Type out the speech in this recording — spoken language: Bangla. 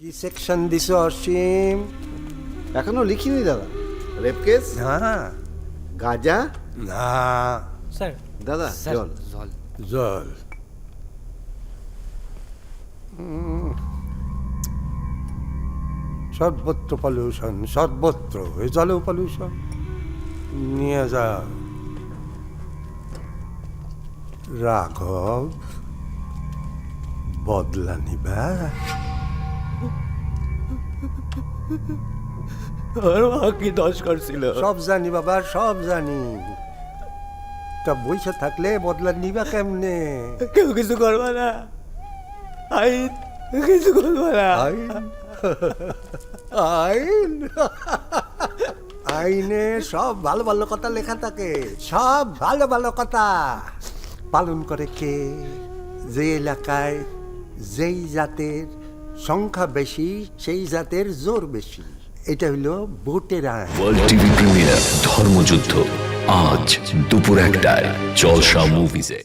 কি সেকশন দিছ অসীম? এখনও লিখিনি দাদা। Rape case? না। গাজা? না। স্যার দাদা জল। জল। জল। সর্বত্র পলিউশন সর্বত্র এ জলেও পলিউশন নিয়ে যা রাঘব বদলা নিবা। আর কি করছিল সব জানি বাবা সব জানি। তা বইসা থাকলে বদলা নিবা কেমনে? কেউ কিছু করবে না। আইন কিছু করবে না। আইন? আইন? আইনে সব ভালো ভালো কথা লেখা থাকে। সব ভালো ভালো কথা। পালন করে কে? যে এলাকায় যেই জাতের সংখ্যা বেশি, সেই জাতের জোর বেশি। এটা হলো ভোটের আইন ধর্মযুদ্ধ, আজ দুপুর একটায়, জলসা মুভিজে